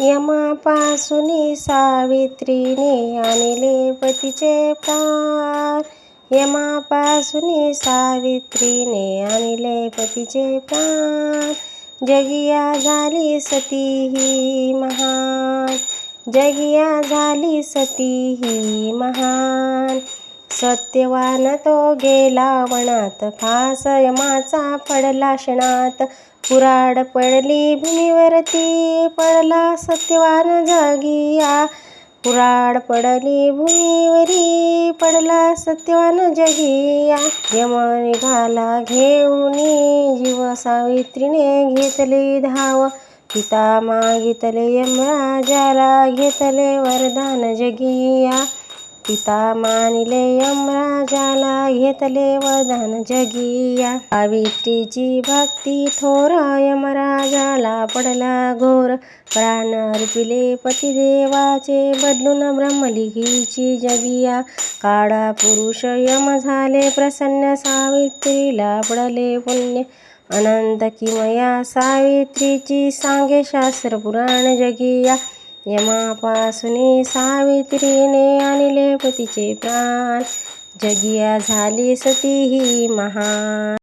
यमापासून सावित्रीने आणले पतीचे प्राण. यमापासून सावित्रीने आणले पतीचे प्राण. जगिया झाली सती ही महान. जगिया झाली सती ही महान. सत्यवान तो गेला वनात फास यमाचा पडला क्षणात कुराड पडली भूमीवरती पडला सत्यवान जागिया. कुराड पडली भूमीवरी पडला सत्यवान जगिया. यम निघाला घेऊन जीव सावित्रीने घेतली धाव. पिता मागितले यमराजाला घेतले वरदान जगिया. पिता मानिले यमराजाला घेतले वरदान जगिया. सावित्रीची भक्ती थोर यमराजाला पडला घोर. प्राण अर्पिले पतिदेवाचे बदलून ब्रह्मलिखीची जगिया. काळा पुरुष यम झाले प्रसन्न सावित्रीला पडले पुण्य. अनंत किमया सावित्रीची सांगे शास्त्र पुराण जगिया. यमापासून सावित्रीने आणले पतीचे प्राण. जगिया झाली सती ही महान.